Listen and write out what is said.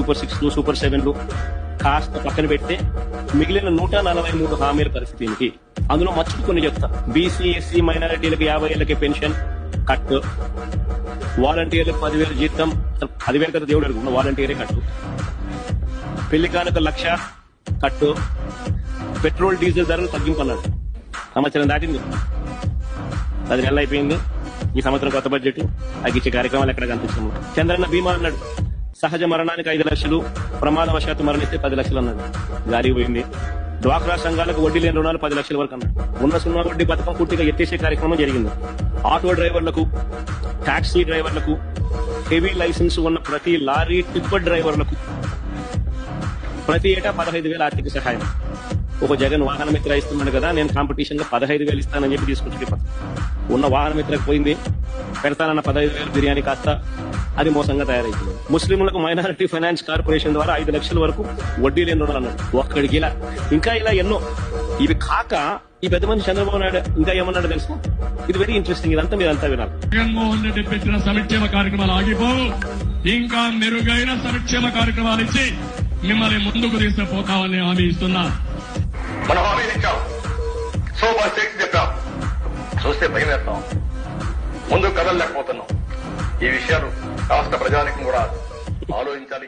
Super six super సెవెన్లు కాస్త పక్కన పెడితే మిగిలిన నూట నలభై మూడు హామీల పరిస్థితి ఏంటి? అందులో మచ్చుకు కొన్ని చెప్తా. బీసీ ఎస్సీ మైనారిటీలకు యాభై ఏళ్ళకి పెన్షన్ కట్ వాలంటీర్లకు పదివేలు జీతం. పదివేలు కదా దేవుడు అడుగుతున్న వాలంటీరే కట్టు. పెళ్ళి కానుక లక్ష కట్టు. పెట్రోల్ డీజిల్ ధరలు తగ్గింపన్నాడు. సంవత్సరం దాటింది. పది నెలలు అయిపోయింది. ఈ సంవత్సరం కొత్త బడ్జెట్. అగ్గించే కార్యక్రమాలు ఎక్కడ కనిపిస్తున్నాం చంద్రన్న బీమా అన్నాడు. సహజ మరణానికి ఐదు లక్షలు ప్రమాదవశాత్తు మరణిస్తే పది లక్షలు అన్నాడు జారీ పోయింది. డ్వాక్రా సంఘాలకు వడ్డీ లేని రుణాలు పది లక్షల వరకు అన్నారు ఉన్న సున్నా వడ్డీ పథకం పూర్తిగా ఎత్తేసే కార్యక్రమం జరిగింది. ఆటో డ్రైవర్లకు టాక్సీ డ్రైవర్లకు హెవీ లైసెన్స్ ఉన్న ప్రతి లారీ టిప్పర్ డ్రైవర్లకు ప్రతి ఏటా పదహైదు వేల ఆర్థిక సహాయం. ఒక జగన్ వాహన మిత్ర ఇస్తున్నాడు కదా నేను కాంపిటీషన్లో పదహైదు వేలు ఇస్తానని చెప్పి తీసుకొచ్చి ఉన్న వాహన మిత్రకు పోయింది. పెడతానన్న పదహైదు వేలు బిర్యానీ కాస్త అది మోసంగా తయారైంది. ముస్లింలకు మైనారిటీ ఫైనాన్స్ కార్పొరేషన్ ద్వారా ఐదు లక్షల వరకు వడ్డీ లేని రుణాలు అన్నాడు ఒక్కడికి ఇలా. ఇంకా ఇలా ఎన్నో. ఇవి కాక ఈ పెద్ద మంది చంద్రబాబు నాయుడు ఇంకా ఏమన్నాడు తెలుసు? ఇది వెరీ ఇంట్రెస్టింగ్ ఇదంతా మీరు అంతా వినాలి. జగన్మోహన్ రెడ్డి పెట్టిన సంక్షేమ కార్యక్రమాలు ఆగిపోవు ఇంకా మెరుగైన సంక్షేమ కార్యక్రమాలు ఇచ్చి మిమ్మల్ని ముందుకు తీసుకుపోతామని హామీ ఇస్తున్నా. మనం హామీలు ఇచ్చాం. సూపర్ సిక్స్ చెప్పాం. చూస్తే భయం వేస్తాం. ముందు కదలలేకపోతున్నాం ఈ విషయాలు రాష్ట్ర ప్రజానికి కూడా ఆలోచించాలి.